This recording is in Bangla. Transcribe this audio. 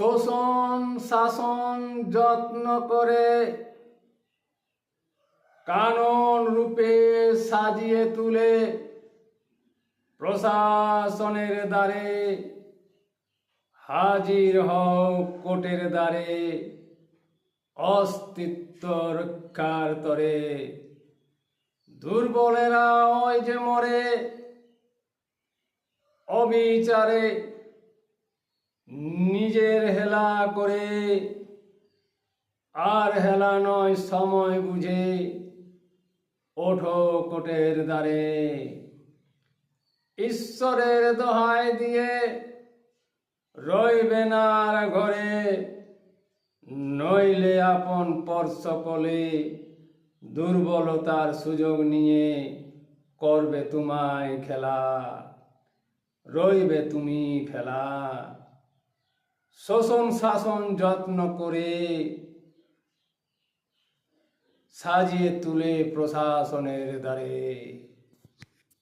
শোষণ শাসন যত্ন করে কানন রূপে সাজিয়ে তুলে প্রশাসনের দ্বারে হাজির হও কোটের দ্বারে অস্তিত্ব রক্ষার তরে। দুর্বলেরা ওই যে মরে, অবিচারে নিজের হেলা করে, আর হেলা নয়, সময় বুঝে ওঠো কোটের দ্বারে। ঈশ্বরের দোহাই দিয়ে রইবে না আর ঘরে, নইলে আপন পর সকলে দুর্বলতার সুযোগ নিয়ে করবে তোমায় খেলা, রইবে তুমি খেলা। শোষণ শাসন যত্ন করে সাজিয়ে তুলে প্রশাসনের দ্বারে।